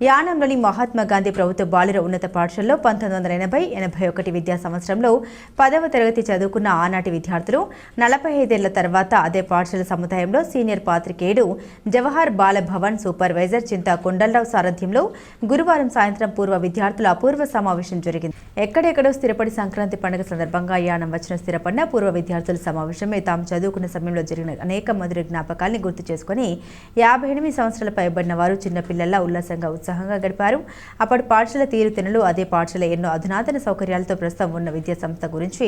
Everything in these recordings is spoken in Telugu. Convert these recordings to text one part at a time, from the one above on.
యానంలోని మహాత్మా గాంధీ ప్రభుత్వ బాలుర ఉన్నత పాఠశాలలో పంతొమ్మిది వందల ఎనభై ఎనభై ఒకటి విద్యా సంవత్సరంలో పదవ తరగతి చదువుకున్న ఆనాటి విద్యార్థులు నలభై ఐదేళ్ళ తర్వాత అదే పాఠశాల సముదాయంలో సీనియర్ పాత్రికేయుడు జవహర్ బాల భవన్ సూపర్వైజర్ చింతా కొండలరావు సారథ్యంలో గురువారం సాయంత్రం పూర్వ విద్యార్థుల అపూర్వ సమావేశం జరిగింది. ఎక్కడెక్కడో స్థిరపడి సంక్రాంతి పండుగ సందర్భంగా యానం వచ్చిన స్థిరపడిన పూర్వ విద్యార్థుల సమావేశమే తాము చదువుకున్న సమయంలో జరిగిన అనేక మధుర జ్ఞాపకాల్ని గుర్తు చేసుకుని యాభై ఎనిమిది సంవత్సరాల పైబడిన వారు చిన్నపిల్లల ఉల్లాసంగా ఉత్సాహం ఉత్సాహంగా గడిపారు. అప్పటి పాఠశాల తీరుతెనలు అదే పాఠశాల ఎన్నో అధునాతన సౌకర్యాలతో ప్రస్తుతం ఉన్న విద్యా సంస్థ గురించి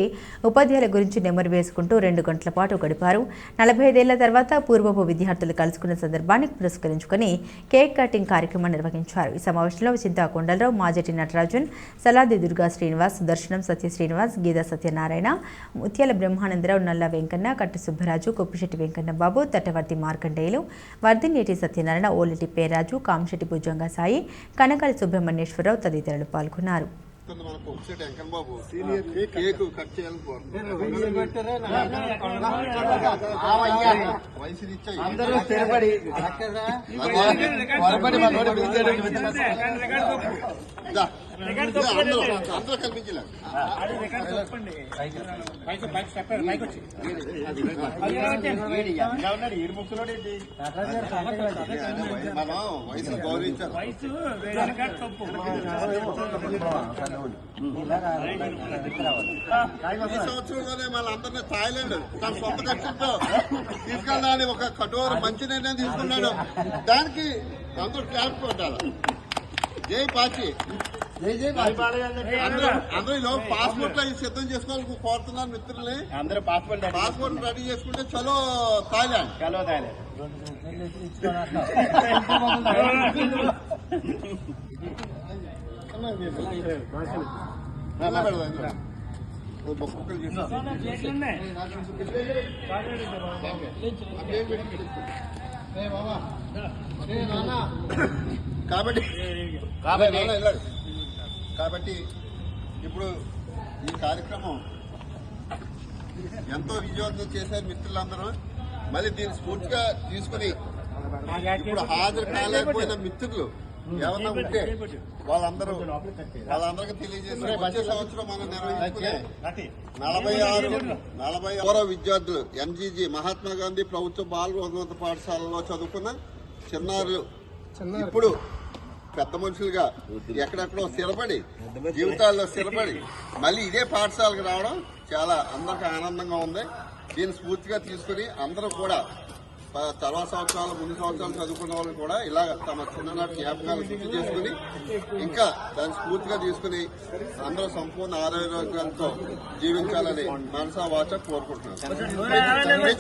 ఉపాధ్యాయుల గురించి నెమరు వేసుకుంటూ రెండు గంటల పాటు గడిపారు. నలభై ఐదేళ్ళ తర్వాత పూర్వపు విద్యార్థులు కలుసుకున్న సందర్భాన్ని పురస్కరించుకొని కేక్ కటింగ్ కార్యక్రమం నిర్వహించారు. ఈ సమావేశంలో చింతా కొండలరావు మాజటి నటరాజన్ సలాది దుర్గా శ్రీనివాస్ సుదర్శనం సత్య శ్రీనివాస్ గీతా సత్యనారాయణ ముత్యాల బ్రహ్మానందరావు నల్ల వెంకన్న కట్టు సుబ్బరాజు కొప్పిశెట్టి వెంకన్న బాబు తట్టవర్తి మార్కండేయులు వర్ధినేటి సత్యనారాయణ ఓలెటి పేరాజు కామశెట్టి భుజంగా సాయి కనకాల సుబ్రహ్మణ్యేశ్వరరావు తదితరులు పాల్గొన్నారు వయసు వయసు ఈ సంవత్సరంలోనే థాయిలాండ్ తన సొంత ఖర్చులతో తీసుకెళ్ళడానికి ఒక కఠోర మంచి నిర్ణయం తీసుకున్నాడు. దానికి అందరూ క్లాప్ కొట్టాలి జై పాచి అందరూ అందరూ ఈ లోపు పాస్పోర్ట్ లో సిద్ధం చేసుకోవాలని కోరుతున్నాను మిత్రుల్ని అందరూ పాస్పోర్ట్ పాస్పోర్ట్ రెడీ చేసుకుంటే చలో థాయిలాండ్ చలో తాయలే నల్ల పెడదాం ఇందులో. ఓ బొక్కలు చేసి. కాబట్టి కాబట్టి ఇప్పుడు ఈ కార్యక్రమం ఎంతో విజయవంతం చేశారు మిత్రులందరూ. మళ్ళీ దీన్ని స్ఫూర్తిగా తీసుకుని ఇప్పుడు హాజరు కాలేకపోయిన మిత్రులు ఏమన్నా ఉంటే వాళ్ళందరూ వాళ్ళందరికీ తెలియజేసి వచ్చే సంవత్సరం మనం నిర్వహించుకునే నలభై ఆరు నలభై ఆరో విద్యార్థులు ఎంజీజీ మహాత్మా గాంధీ ప్రభుత్వ బాల ఉన్నత పాఠశాలలో చదువుకున్న చిన్నారులు. ఇప్పుడు పెద్ద మనుషులుగా ఎక్కడెక్కడో స్థిరపడి జీవితాల్లో స్థిరపడి మళ్ళీ ఇదే పాఠశాలకు రావడం చాలా అందరికీ ఆనందంగా ఉంది దీన్ని స్ఫూర్తిగా తీసుకుని అందరూ కూడా తర్వాత సంవత్సరాలు ముందు సంవత్సరాలు చదువుకున్న వాళ్ళు కూడా ఇలా తమ చిన్ననాటి జ్ఞాపకాలు గుర్తు చేసుకుని ఇంకా దాన్ని స్ఫూర్తిగా తీసుకుని అందరూ సంపూర్ణ ఆరోగ్యాలతో జీవించాలని మనసా వాచ కోరుకుంటున్నాను మీ